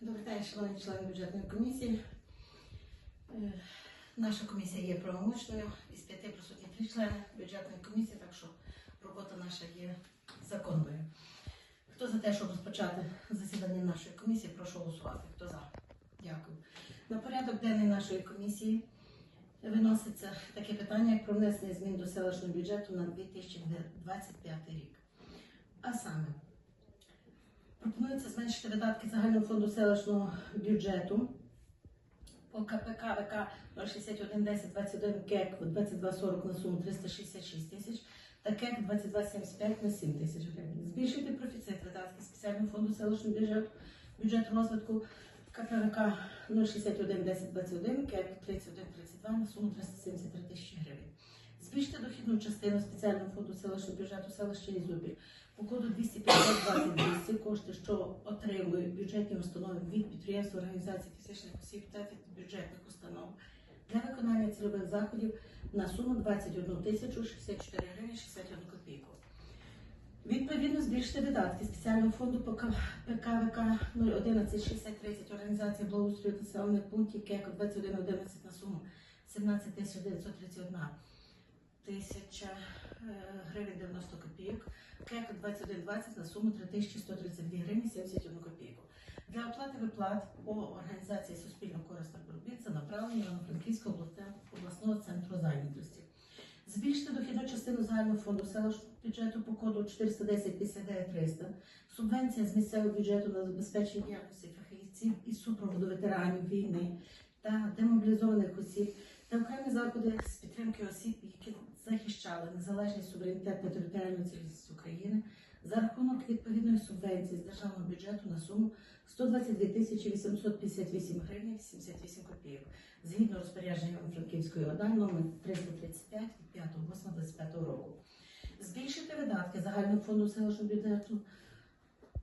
Добрий день, шановні члени бюджетної комісії. Е, Наша комісія є правомочною. Із п'яти присутні три члени бюджетної комісії, так що робота наша є законною. Хто за те, щоб розпочати засідання нашої комісії, прошу голосувати. Хто за? Дякую. На порядок денний нашої комісії виноситься таке питання, як про внесення змін до селищного бюджету на 2025 рік. А саме Пропонується зменшити видатки загального фонду селищного бюджету по КПК ВК 0611021 КЕК 2240 на суму 366 тисяч та КЕК 2275 на 7 тисяч гривень. Збільшити профіцит видатків спеціального фонду селищного бюджету, бюджету розвитку КПВК 0611021 КЕК 3132 на суму 373 тисячі гривень. Збільшити дохідну частину спеціального фонду селищного бюджету селища Ізюбіль по коду 250 Ці кошти, що отримують бюджетні установи від підприємств, організацій, фізичних осіб та від бюджетних установ для виконання цільових заходів на суму 21 тисячу 64 гривні 61 копійку. Відповідно, збільшити видатки спеціального фонду ПКВК 0116030 організації благоустрою населених пунктів КЕКО 2111 на суму 17 тисяч 931 тисяча е, гривень 90 копійок. КЕК 2120 на суму 3132 гривні 71 копійку. Для оплати виплат по організації суспільно корисних робіт за направлення Івано-Франківського обласне- обласного центру зайнятості. Збільшити дохідну частину загального фонду селищного бюджету по коду 410 59 300. Субвенція з місцевого бюджету на забезпечення діяльності фахівців із супроводу ветеранів війни та демобілізованих осіб та окремі заходи з підтримки осіб, які захищали незалежність суверенітет та територіальну цілісність України за рахунок відповідної субвенції з державного бюджету на суму 122 тисячі 858 гривень 78 копійок згідно розпорядження Франківської ОДА номер 335 від 5.8.25 року. Збільшити видатки загального фонду селищного бюджету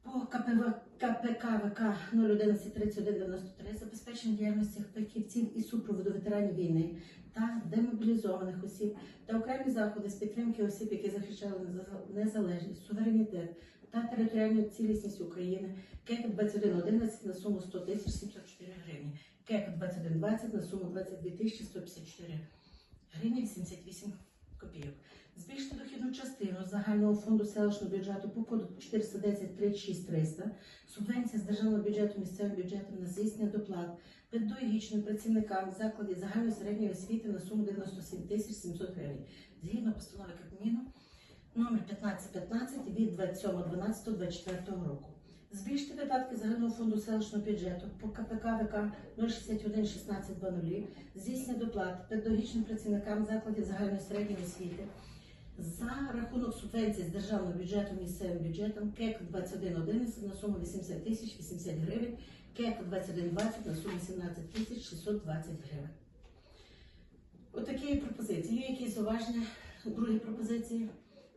по КПВ, КПК ВК 0113193 забезпечення діяльності фахівців і супроводу ветеранів війни та демобілізованих осіб та окремі заходи з підтримки осіб, які захищали незалежність, суверенітет та територіальну цілісність України. КЕК 2111 на суму 100 тисяч 704 гривні, КЕК 2120 на суму 22 тисячі 154 гривні 88 копійок. Збільшити дохідну частину загального фонду селищного бюджету по коду 410 36 300, субвенція з державного бюджету місцевим бюджетом на здійснення доплат педагогічним працівникам закладів загальної середньої освіти на суму 97 тисяч 700 гривень. Згідно постанови Кабміну номер 1515 від 27.12.24 року. Збільшити видатки загального фонду селищного бюджету по КПК ВК 061 16 00 здійснення доплат педагогічним працівникам закладів загальної середньої освіти за рахунок субвенції з державного бюджету місцевим бюджетом КЕК 2111 на суму 80 тисяч 80 гривень, КЕК 2120 на суму 17 тисяч 620 гривень. Отакі пропозиції. Є якісь зауваження? Другі пропозиції?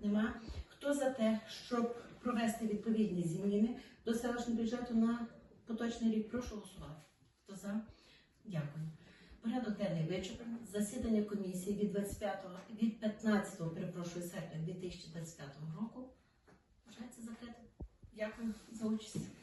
Нема. Хто за те, щоб провести відповідні зміни до селищного бюджету на поточний рік? Прошу голосувати. Хто за? Дякую. Порядок денний вичерпаний. Засідання комісії від 25 від 15 перепрошую серпня 2025 року. Вважається закритим. Дякую за участь.